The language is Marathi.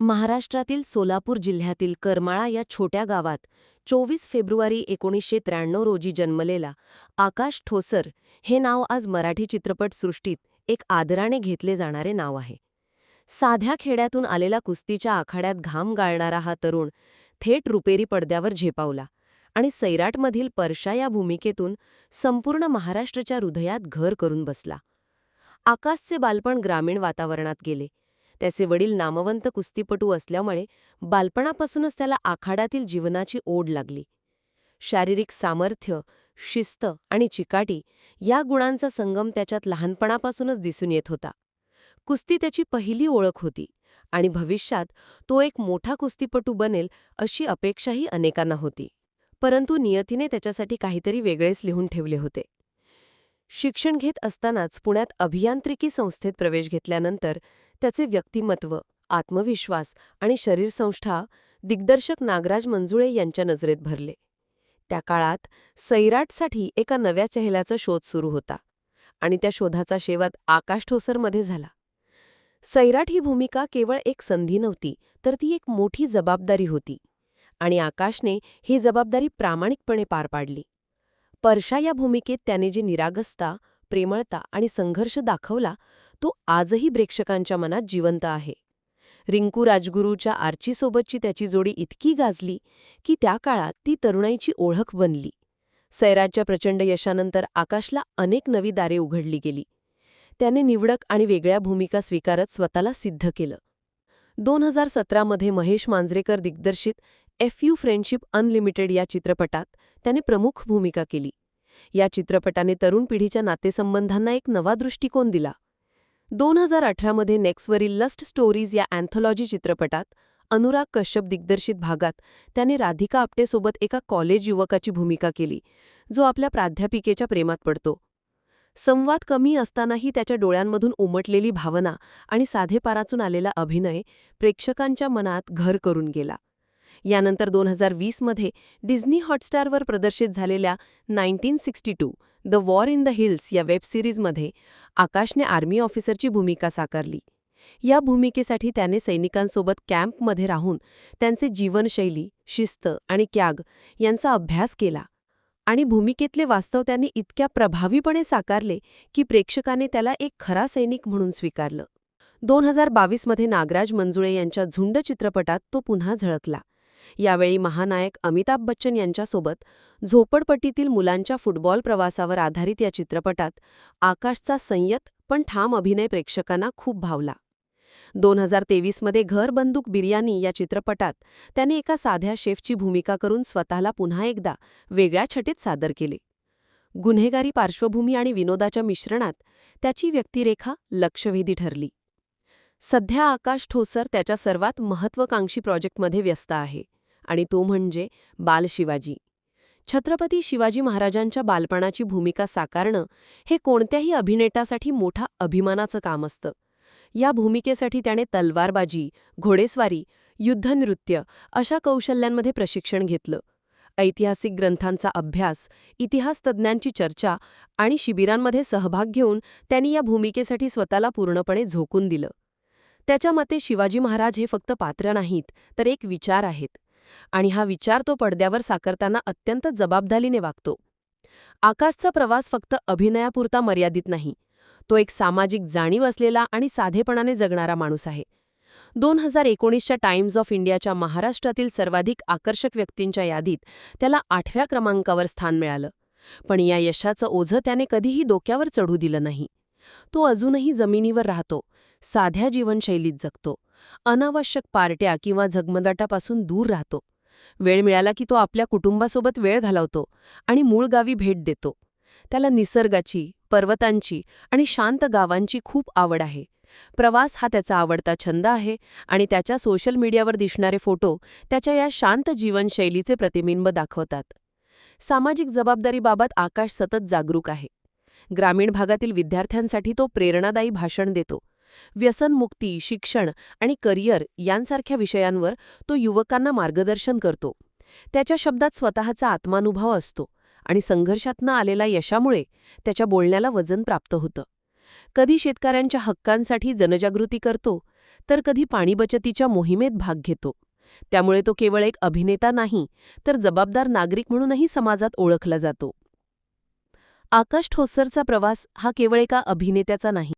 महाराष्ट्रातील सोलापूर जिल्ह्यातील करमाळा या छोट्या गावात चोवीस फेब्रुवारी एकोणीसशे त्र्याण्णव रोजी जन्मलेला आकाश ठोसर हे नाव आज मराठी चित्रपटसृष्टीत एक आदराने घेतले जाणारे नाव आहे. साध्या खेड्यातून आलेला कुस्तीच्या आखाड्यात घाम गाळणारा हा तरुण थेट रुपेरी पडद्यावर झेपावला आणि सैराटमधील परशा या भूमिकेतून संपूर्ण महाराष्ट्राच्या हृदयात घर करून बसला. आकाशचे बालपण ग्रामीण वातावरणात गेले. त्याचे वडील नामवंत कुस्तीपटू असल्यामुळे बालपणापासूनच त्याला आखाड्यातील जीवनाची ओढ लागली. शारीरिक सामर्थ्य शिस्त आणि चिकाटी या गुणांचा संगम त्याच्यात लहानपणापासूनच दिसून येत होता. कुस्ती त्याची पहिली ओळख होती आणि भविष्यात तो एक मोठा कुस्तीपटू बनेल अशी अपेक्षाही अनेकांना होती. परंतु नियतीने त्याच्यासाठी काहीतरी वेगळेच लिहून ठेवले होते. शिक्षण घेत असतानाच पुण्यात अभियांत्रिकी संस्थेत प्रवेश घेतल्यानंतर त्याचे व्यक्तिमत्व आत्मविश्वास आणि शरीरसंस्था दिग्दर्शक नागराज मंजुळे यांच्या नजरेत भरले. त्या काळात सैराटसाठी एका नव्या चेहऱ्याचा शोध सुरू होता आणि त्या शोधाचा शेवट आकाश ठोसरमध्ये झाला. सैराट ही भूमिका केवळ एक संधी नव्हती तर ती एक मोठी जबाबदारी होती आणि आकाशने ही जबाबदारी प्रामाणिकपणे पार पाडली. परशा या भूमिकेत त्याने जी निरागसता प्रेमळता आणि संघर्ष दाखवला तो आजही प्रेक्षकांच्या मनात जिवंत आहे. रिंकू राजगुरूच्या आर्चीसोबतची त्याची जोडी इतकी गाजली की त्या काळात ती तरुणाईची ओळख बनली. सैराजच्या प्रचंड यशानंतर आकाशला अनेक नवी दारे उघडली गेली. त्याने निवडक आणि वेगळ्या भूमिका स्वीकारत स्वतःला सिद्ध केलं. दोन हजार सतरामध्ये महेश मांजरेकर दिग्दर्शित एफ यू फ्रेंडशिप अनलिमिटेड या चित्रपटात त्याने प्रमुख भूमिका केली. या चित्रपटाने तरुण पिढीच्या नातेसंबंधांना एक नवा दृष्टिकोन दिला. दोन हजार अठरामध्ये नेक्सवरील लस्ट स्टोरीज या अँथॉलॉजी चित्रपटात अनुराग कश्यप दिग्दर्शित भागात त्याने राधिका आपटेसोबत एका कॉलेज युवकाची भूमिका केली जो आपल्या प्राध्यापिकेच्या प्रेमात पडतो. संवाद कमी असतानाही त्याच्या डोळ्यांमधून उमटलेली भावना आणि साधेपाराचून आलेला अभिनय प्रेक्षकांच्या मनात घर करून गेला. यानंतर दोन हजार वीसमध्ये डिझनी हॉटस्टारवर प्रदर्शित झालेल्या nineteen sixty two the war in the hills या वेब सिरीजमध्ये आकाशने आर्मी ऑफिसरची भूमिका साकारली. या भूमिकेसाठी त्याने सैनिकांसोबत कॅम्पमध्ये राहून त्यांचे जीवनशैली शिस्त आणि त्याग यांचा अभ्यास केला आणि भूमिकेतले वास्तव त्यांनी इतक्या प्रभावीपणे साकारले की प्रेक्षकाने त्याला एक खरा सैनिक म्हणून स्वीकारलं. दोन हजार बावीसमध्ये नागराज मंजुळे यांच्या झुंड चित्रपटात तो पुन्हा झळकला. यावेळी महानायक अमिताभ बच्चन यांच्यासोबत झोपडपट्टीतील मुलांच्या फुटबॉल प्रवासावर आधारित या चित्रपटात आकाशचा संयत पण ठाम अभिनय प्रेक्षकांना खूप भावला. दोन हजार तेवीसमध्ये घर बंदूक बिर्याणी या चित्रपटात त्याने एका साध्या शेफची भूमिका करून स्वतःला पुन्हा एकदा वेगळ्या छटेत सादर केले. गुन्हेगारी पार्श्वभूमी आणि विनोदाच्या मिश्रणात त्याची व्यक्तिरेखा लक्षवेधी ठरली. सध्या आकाश ठोसर त्याच्या सर्वात महत्त्वाकांक्षी प्रोजेक्टमध्ये व्यस्त आहे. आणि तो म्हणजे बाल शिवाजी. छत्रपती शिवाजी महाराजांच्या बालपणाची भूमिका साकारणं हे कोणत्याही अभिनेतासाठी मोठा अभिमानाचं काम असतं. या भूमिकेसाठी त्याने तलवारबाजी घोडेस्वारी युद्धनृत्य अशा कौशल्यांमध्ये प्रशिक्षण घेतलं. ऐतिहासिक ग्रंथांचा अभ्यास इतिहासतज्ञांची चर्चा आणि शिबिरांमध्ये सहभाग घेऊन त्यांनी या भूमिकेसाठी स्वतःला पूर्णपणे झोकून दिलं. त्याच्या मते शिवाजी महाराज हे फक्त पात्र नाहीत तर एक विचार आहेत. आणि हा विचार तो पडद्यावर साकारताना अत्यंत जबाबदारीने वागतो. आकाशचा प्रवास फक्त अभिनयापुरता मर्यादित नाही. तो एक सामाजिक जाणीव असलेला आणि साधेपणाने जगणारा माणूस आहे. दोन हजार एकोणीसच्या टाइम्स ऑफ इंडियाच्या महाराष्ट्रातील सर्वाधिक आकर्षक व्यक्तींच्या यादीत त्याला आठव्या क्रमांकावर स्थान मिळालं. पण या यशाचं ओझं त्याने कधीही डोक्यावर चढू दिलं नाही. तो अजूनही जमिनीवर राहतो साध्या जीवनशैलीत जगतो. अनावश्यक पार्ट्या किंवा झगमगाटापासून दूर राहतो. वेळ मिळाला की तो आपल्या कुटुंबासोबत वेळ घालवतो आणि मूळ गावी भेट देतो. त्याला निसर्गाची पर्वतांची आणि शांत गावांची खूप आवड आहे. प्रवास हा त्याचा आवडता छंद आहे आणि त्याच्या सोशल मीडियावर दिसणारे फोटो त्याच्या या शांत जीवनशैलीचे प्रतिबिंब दाखवतात. सामाजिक जबाबदारीबाबत आकाश सतत जागरूक आहे. ग्रामीण भागातील विद्यार्थ्यांसाठी तो प्रेरणादायी भाषण देतो. व्यसनमुक्ती शिक्षण आणि करिअर यांसारख्या विषयांवर तो युवकांना मार्गदर्शन करतो. त्याच्या शब्दात स्वतःचा आत्मानुभव असतो आणि संघर्षातनं आलेल्या यशामुळे त्याच्या बोलण्याला वजन प्राप्त होतं. कधी शेतकऱ्यांच्या हक्कांसाठी जनजागृती करतो तर कधी पाणी बचतीच्या मोहिमेत भाग घेतो. त्यामुळे तो केवळ एक अभिनेता नाही तर जबाबदार नागरिक म्हणूनही समाजात ओळखला जातो. आकाश ठोसरचा प्रवास हा केवळ एका अभिनेत्याचा नाही.